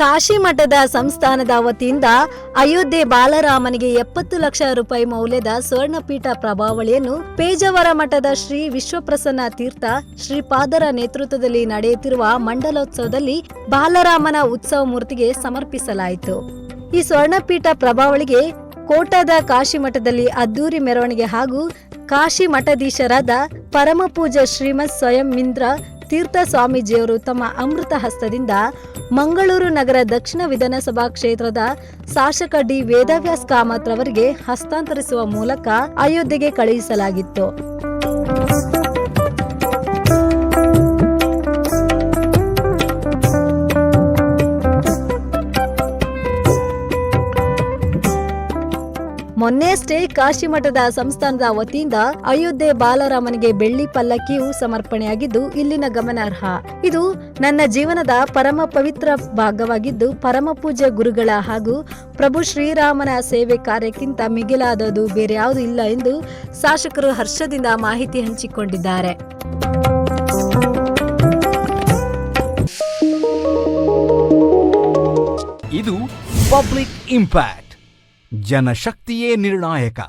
ಕಾಶಿ ಮಠದ ಸಂಸ್ಥಾನದ ವತಿಯಿಂದ ಅಯೋಧ್ಯೆ ಬಾಲರಾಮನಿಗೆ ಎಪ್ಪತ್ತು ಲಕ್ಷ ರೂಪಾಯಿ ಮೌಲ್ಯದ ಸ್ವರ್ಣಪೀಠ ಪ್ರಭಾವಳಿಯನ್ನು ಪೇಜಾವರ ಮಠದ ಶ್ರೀ ವಿಶ್ವಪ್ರಸನ್ನ ತೀರ್ಥ ಶ್ರೀಪಾದರ ನೇತೃತ್ವದಲ್ಲಿ ನಡೆಯುತ್ತಿರುವ ಮಂಡಲೋತ್ಸವದಲ್ಲಿ ಬಾಲರಾಮನ ಉತ್ಸವ ಮೂರ್ತಿಗೆ ಸಮರ್ಪಿಸಲಾಯಿತು. ಈ ಸ್ವರ್ಣಪೀಠ ಪ್ರಭಾವಳಿಗೆ ಕೋಟಾದ ಕಾಶಿ ಮಠದಲ್ಲಿ ಅದ್ದೂರಿ ಮೆರವಣಿಗೆ ಹಾಗೂ ಕಾಶಿ ಮಠಾಧೀಶರಾದ ಪರಮಪೂಜ ಶ್ರೀಮತ್ ಸ್ವಯಂ ಮಿಂದ್ರ ತೀರ್ಥ ಸ್ವಾಮೀಜಿಯವರು ತಮ್ಮ ಅಮೃತ ಹಸ್ತದಿಂದ ಮಂಗಳೂರು ನಗರ ದಕ್ಷಿಣ ವಿಧಾನಸಭಾ ಕ್ಷೇತ್ರದ ಶಾಸಕ ಡಿ ವೇದವ್ಯಾಸ್ ಕಾಮತ್ ರವರಿಗೆ ಹಸ್ತಾಂತರಿಸುವ ಮೂಲಕ ಅಯೋಧ್ಯೆಗೆ ಕಳುಹಿಸಲಾಗಿತ್ತು. ಮೊನ್ನೆಯಷ್ಟೇ ಕಾಶಿ ಮಠದ ಸಂಸ್ಥಾನದ ವತಿಯಿಂದ ಅಯೋಧ್ಯೆ ಬಾಲರಾಮನಿಗೆ ಬೆಳ್ಳಿ ಪಲ್ಲಕ್ಕಿಯು ಸಮರ್ಪಣೆಯಾಗಿದ್ದು ಇಲ್ಲಿನ ಗಮನಾರ್ಹ. ಇದು ನನ್ನ ಜೀವನದ ಪರಮ ಪವಿತ್ರ ಭಾಗವಾಗಿದ್ದು ಪರಮ ಪೂಜ್ಯ ಗುರುಗಳ ಹಾಗೂ ಪ್ರಭು ಶ್ರೀರಾಮನ ಸೇವೆ ಕಾರ್ಯಕ್ಕಿಂತ ಮಿಗಿಲಾದದು ಬೇರೆ ಯಾವುದೂ ಇಲ್ಲ ಎಂದು ಶಾಸಕರು ಹರ್ಷದಿಂದ ಮಾಹಿತಿ ಹಂಚಿಕೊಂಡಿದ್ದಾರೆ. ಇದು ಪಬ್ಲಿಕ್ ಇಂಪ್ಯಾಕ್ಟ್. ಜನಶಕ್ತಿಯೇ ನಿರ್ಣಾಯಕ